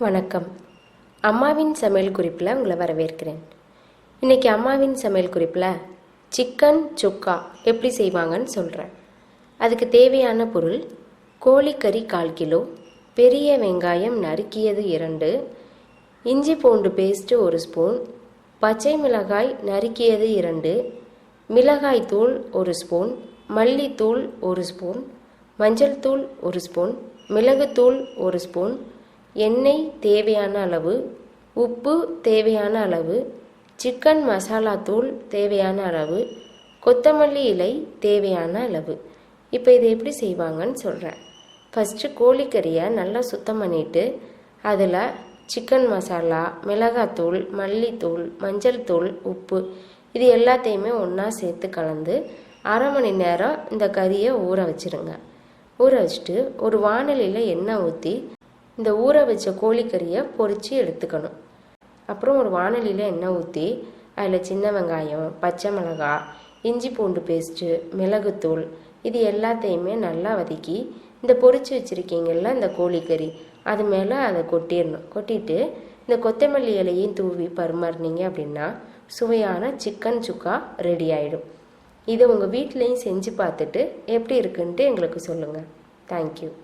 வணக்கம். அம்மாவின் சமையல் குறிப்பில் உங்களை வரவேற்கிறேன். இன்றைக்கி அம்மாவின் சமையல் குறிப்பில் சிக்கன் சுக்கா எப்படி செய்வாங்கன்னு சொல்கிறேன் அதுக்கு தேவையான பொருள் கோழிக்கறி கால் கிலோ பெரிய வெங்காயம் நறுக்கியது இரண்டு இஞ்சி பூண்டு பேஸ்ட்டு ஒரு ஸ்பூன் பச்சை மிளகாய் நறுக்கியது இரண்டு மிளகாய் தூள் ஒரு ஸ்பூன் மல்லித்தூள் ஒரு ஸ்பூன் மஞ்சள் தூள் ஒரு ஸ்பூன் மிளகுத்தூள் ஒரு ஸ்பூன் எண்ணெய் தேவையான அளவு உப்பு தேவையான அளவு சிக்கன் மசாலா தூள் தேவையான அளவு கொத்தமல்லி இலை தேவையான அளவு. இப்போ இதை எப்படி செய்வாங்கன்னு சொல்கிறேன் ஃபஸ்ட்டு கோழிக்கறியை நல்லா சுத்தம் பண்ணிவிட்டு அதில் சிக்கன் மசாலா மிளகாத்தூள் மல்லித்தூள் மஞ்சள் தூள் உப்பு இது எல்லாத்தையுமே ஒன்றா சேர்த்து கலந்து அரை மணி நேரம் இந்த கறியை ஊற வச்சுருங்க. ஊற வச்சுட்டு ஒரு வானலியில் எண்ணெய் ஊற்றி இந்த ஊற வச்ச கோழிக்கறியை பொரித்து எடுத்துக்கணும். அப்புறம் ஒரு வானலியில் எண்ணெய் ஊற்றி அதில் சின்ன வெங்காயம் பச்சை மிளகாய் இஞ்சி பூண்டு பேஸ்ட்டு மிளகுத்தூள் இது எல்லாத்தையுமே நல்லா வதக்கி இந்த பொறிச்சு வச்சுருக்கீங்கள்ல இந்த கோழிக்கறி அது மேலே அதை கொட்டிடணும். கொட்டிட்டு இந்த கொத்தமல்லி இலையும் தூவி பரிமாறினீங்க அப்படின்னா சுவையான சிக்கன் சுக்கா ரெடி ஆகிடும் இதை உங்கள் வீட்லேயும் செஞ்சு பார்த்துட்டு எப்படி இருக்குன்ட்டு எங்களுக்கு சொல்லுங்கள் தேங்க்யூ